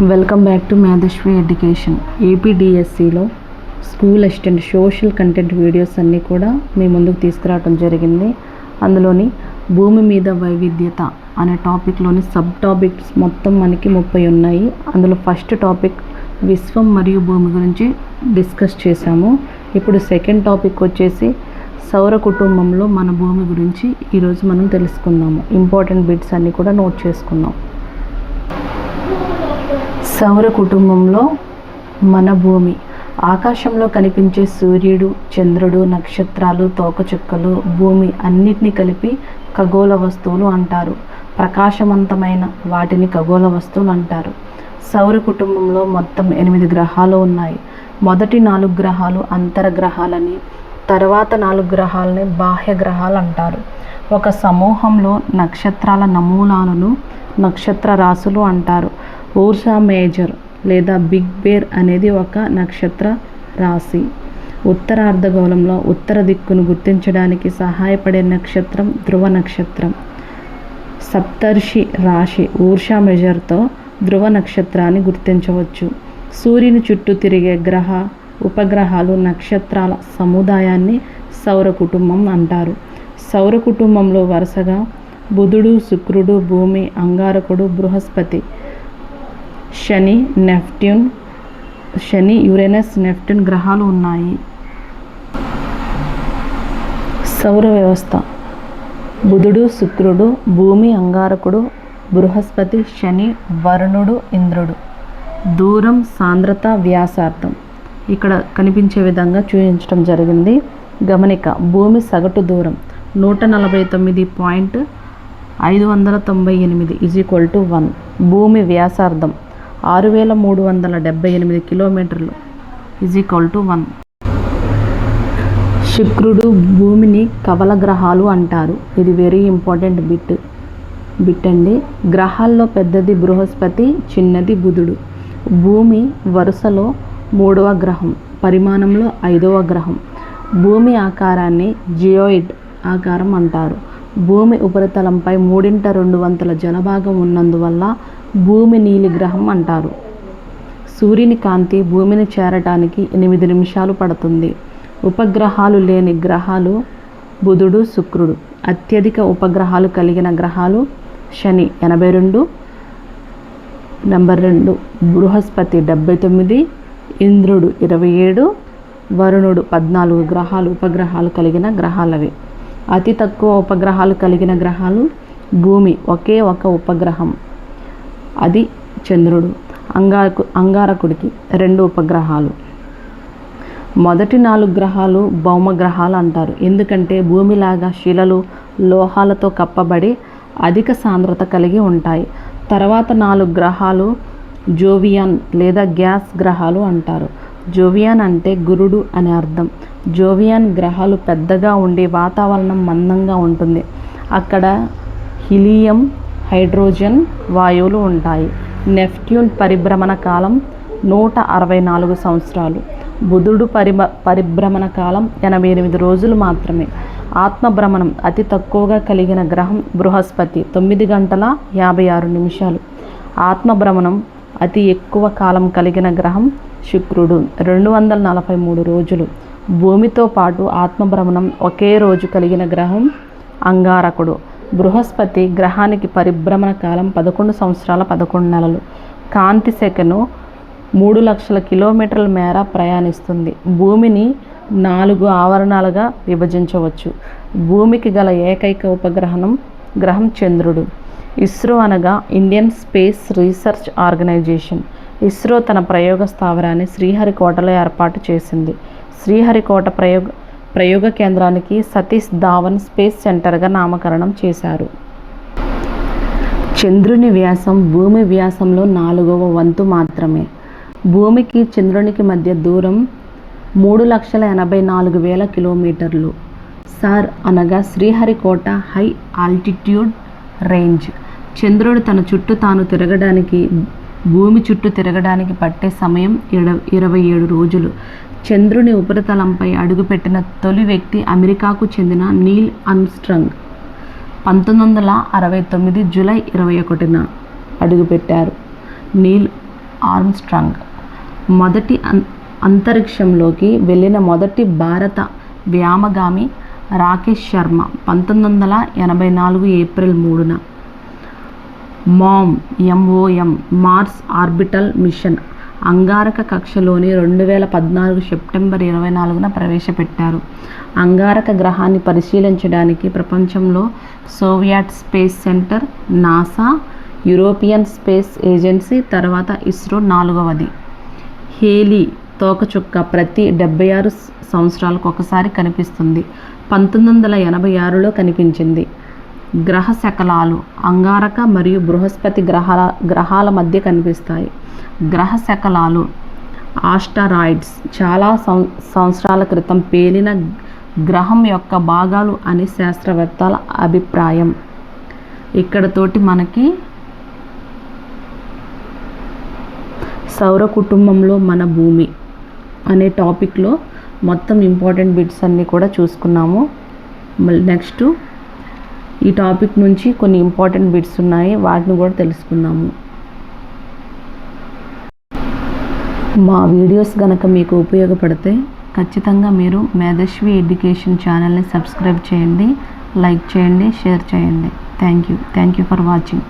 Welcome back to Medhasvi education ఏపీడిఎస్సిలో school assistant social content videos అన్నీ కూడా మీ ముందుకు తీసుకురావడం జరిగింది. అందులోని భూమి మీద వైవిధ్యత అనే టాపిక్లోని సబ్ టాపిక్స్ మొత్తం మనకి ముప్పై ఉన్నాయి. అందులో ఫస్ట్ టాపిక్ విశ్వం మరియు భూమి గురించి డిస్కస్ చేశాము. ఇప్పుడు సెకండ్ టాపిక్ వచ్చేసి సౌర కుటుంబంలో మన భూమి గురించి ఈరోజు మనం తెలుసుకుందాము. ఇంపార్టెంట్ బిట్స్ అన్నీ కూడా నోట్ చేసుకుందాం. సౌర కుటుంబంలో మన భూమి. ఆకాశంలో కనిపించే సూర్యుడు చంద్రుడు నక్షత్రాలు తోకచుక్కలు భూమి అన్నిటినీ కలిపి ఖగోళ వస్తువులు అంటారు. ప్రకాశవంతమైన వాటిని ఖగోళ వస్తువులు అంటారు. సౌర కుటుంబంలో మొత్తం ఎనిమిది గ్రహాలు ఉన్నాయి. మొదటి నాలుగు గ్రహాలు అంతర గ్రహాలని తర్వాత నాలుగు గ్రహాలని బాహ్య గ్రహాలు అంటారు. ఒక సమూహంలో నక్షత్రాల నమూనాలను నక్షత్ర రాశులు అంటారు. ఊర్సా మేజర్ లేదా బిగ్ బేర్ అనేది ఒక నక్షత్ర రాశి. ఉత్తర అర్ధగోళంలో ఉత్తర దిక్కును గుర్తించడానికి సహాయపడే నక్షత్రం ధ్రువ నక్షత్రం. సప్తర్షి రాశి ఊర్షా మెజర్తో ధ్రువ నక్షత్రాన్ని గుర్తించవచ్చు. సూర్యుని చుట్టూ తిరిగే గ్రహ ఉపగ్రహాలు నక్షత్రాల సముదాయాన్ని సౌర కుటుంబం అంటారు. సౌర కుటుంబంలో వరుసగా బుధుడు శుక్రుడు భూమి అంగారకుడు బృహస్పతి శని నెప్ట్యూన్ శని యురేనస్ నెప్ట్యూన్ గ్రహాలు ఉన్నాయి. సౌర వ్యవస్థ. బుధుడు శుక్రుడు భూమి అంగారకుడు బృహస్పతి శని వరుణుడు ఇంద్రుడు. దూరం సాంద్రత వ్యాసార్థం. ఇక్కడ కనిపించే విధంగా చూపించడం జరిగింది. గమనిక భూమి సగటు దూరం. నూట నలభై తొమ్మిది పాయింట్ ఐదు వందల తొంభై ఎనిమిది ఈజ్ ఈక్వల్ టు వన్. భూమి వ్యాసార్థం. ఆరు వేల మూడు వందల డెబ్బై ఎనిమిది కిలోమీటర్లు. Is equal to one. శుక్రుడు భూమిని కవల గ్రహాలు అంటారు. ఇది వెరీ ఇంపార్టెంట్ బిట్. బిట్ అండి గ్రహాల్లో పెద్దది బృహస్పతి చిన్నది బుధుడు. భూమి వరుసలో మూడవ గ్రహం పరిమాణంలో ఐదవ గ్రహం. భూమి ఆకారాన్ని జియోయిడ్ ఆకారం అంటారు. భూమి ఉపరితలంపై మూడింట రెండు వంతుల జనభాగం ఉన్నందువల్ల భూమి నీలి గ్రహం అంటారు. సూర్యుని కాంతి భూమిని చేరటానికి ఎనిమిది నిమిషాలు పడుతుంది. ఉపగ్రహాలు లేని గ్రహాలు బుధుడు శుక్రుడు. అత్యధిక ఉపగ్రహాలు కలిగిన గ్రహాలు శని ఎనభై రెండు నెంబర్ రెండు బృహస్పతి డెబ్బై తొమ్మిది ఇంద్రుడు ఇరవై ఏడు వరుణుడు పద్నాలుగు గ్రహాలు ఉపగ్రహాలు కలిగిన గ్రహాలవి. అతి తక్కువ ఉపగ్రహాలు కలిగిన గ్రహాలు భూమి ఒకే ఒక ఉపగ్రహం. అది చంద్రుడు అంగారకు అంగారకుడికి రెండు ఉపగ్రహాలు. మొదటి నాలుగు గ్రహాలు భౌమ గ్రహాలు అంటారు. ఎందుకంటే భూమిలాగా శిలలు లోహాలతో కప్పబడి అధిక సాంద్రత కలిగి ఉంటాయి. తర్వాత నాలుగు గ్రహాలు జోవియన్ లేదా గ్యాస్ గ్రహాలు అంటారు. జోవియాన్ అంటే గురుడు అని అర్థం. జోవియాన్ గ్రహాలు పెద్దగా ఉండి వాతావరణం మందంగా ఉంటుంది. అక్కడ హిలియం హైడ్రోజన్ వాయువులు ఉంటాయి. నెఫ్ట్యూన్ పరిభ్రమణ కాలం నూట అరవై నాలుగు సంవత్సరాలు. బుధుడు పరిమ పరిభ్రమణ కాలం ఎనభై ఎనిమిది రోజులు మాత్రమే. ఆత్మభ్రమణం అతి తక్కువగా కలిగిన గ్రహం బృహస్పతి తొమ్మిది గంటల యాభై ఆరు నిమిషాలు. ఆత్మభ్రమణం అతి ఎక్కువ కాలం కలిగిన గ్రహం శుక్రుడు. రెండు వందల నలభై మూడు రోజులు. భూమితో పాటు ఆత్మభ్రమణం ఒకే రోజు కలిగిన గ్రహం అంగారకుడు. బృహస్పతి గ్రహానికి పరిభ్రమణ కాలం పదకొండు సంవత్సరాల పదకొండు నెలలు. కాంతి సెకను మూడు లక్షల కిలోమీటర్ల మేర ప్రయాణిస్తుంది. భూమిని నాలుగు ఆవరణాలుగా విభజించవచ్చు. భూమికి గల ఏకైక ఉపగ్రహణం గ్రహం చంద్రుడు. ఇస్రో అనగా Indian space research organisation. ISRO తన ప్రయోగ స్థావరాన్ని శ్రీహరికోటలో ఏర్పాటు చేసింది. శ్రీహరికోట ప్రయోగ ప్రయోగ కేంద్రానికి సతీష్ ధావన్ స్పేస్ సెంటర్గా నామకరణం చేశారు. చంద్రుని వ్యాసం భూమి వ్యాసంలో నాలుగవ వంతు మాత్రమే. భూమికి చంద్రునికి మధ్య దూరం మూడు లక్షల ఎనభై నాలుగు వేల కిలోమీటర్లు. సార్ అనగా శ్రీహరికోట హై ఆల్టిట్యూడ్ రేంజ్. చంద్రుడు తన చుట్టూ తాను తిరగడానికి భూమి చుట్టూ తిరగడానికి పట్టే సమయం ఇరవై ఏడు రోజులు. చంద్రుని ఉపరితలంపై అడుగుపెట్టిన తొలి వ్యక్తి అమెరికాకు చెందిన నీల్ ఆర్మ్స్ట్రాంగ్. పంతొమ్మిది వందల అరవై తొమ్మిది జూలై ఇరవై ఒకటిన అడుగుపెట్టారు నీల్ ఆర్మ్స్ట్రాంగ్. మొదటి అంతరిక్షంలోకి వెళ్ళిన మొదటి భారత వ్యామగామి రాకేష్ శర్మ పంతొమ్మిది వందల ఎనభై నాలుగు ఏప్రిల్ మూడున MOM M O M Mars orbital mission అంగారక కక్షలోని రెండు వేల పద్నాలుగు సెప్టెంబర్ ఇరవై నాలుగున ప్రవేశపెట్టారు. అంగారక గ్రహాన్ని పరిశీలించడానికి ప్రపంచంలో Soviet space centre NASA European space agency తర్వాత ఇస్రో నాలుగవది. హేలీ తోకచుక్క ప్రతి డెబ్బై ఆరు సంవత్సరాలకు ఒకసారి కనిపిస్తుంది. పంతొమ్మిది వందల ఎనభై ఆరులో కనిపించింది. గ్రహ శకలాలు అంగారక మరియు బృహస్పతి గ్రహాల గ్రహాల మధ్య కనిపిస్తాయి. గ్రహ శకలాలు ఆస్టరాయిడ్స్ చాలా సం సంవత్సరాల క్రితం పేలిన గ్రహం యొక్క భాగాలు అని శాస్త్రవేత్తల అభిప్రాయం. ఇక్కడతోటి మనకి సౌర కుటుంబంలో మన భూమి అనే టాపిక్లో మొత్తం ఇంపార్టెంట్ బిట్స్ అన్నీ కూడా చూసుకున్నాము. నెక్స్ట్ ఈ టాపిక్ నుంచి కొన్ని ఇంపార్టెంట్ బిట్స్ ఉన్నాయి. వాటిని కూడా తెలుసుకుందాము. మా వీడియోస్ కనుక మీకు ఉపయోగపడితే ఖచ్చితంగా మీరు మేధస్వి ఎడ్యుకేషన్ ఛానల్ని సబ్స్క్రైబ్ చేయండి లైక్ చేయండి షేర్ చేయండి. Thank you. Thank you for watching.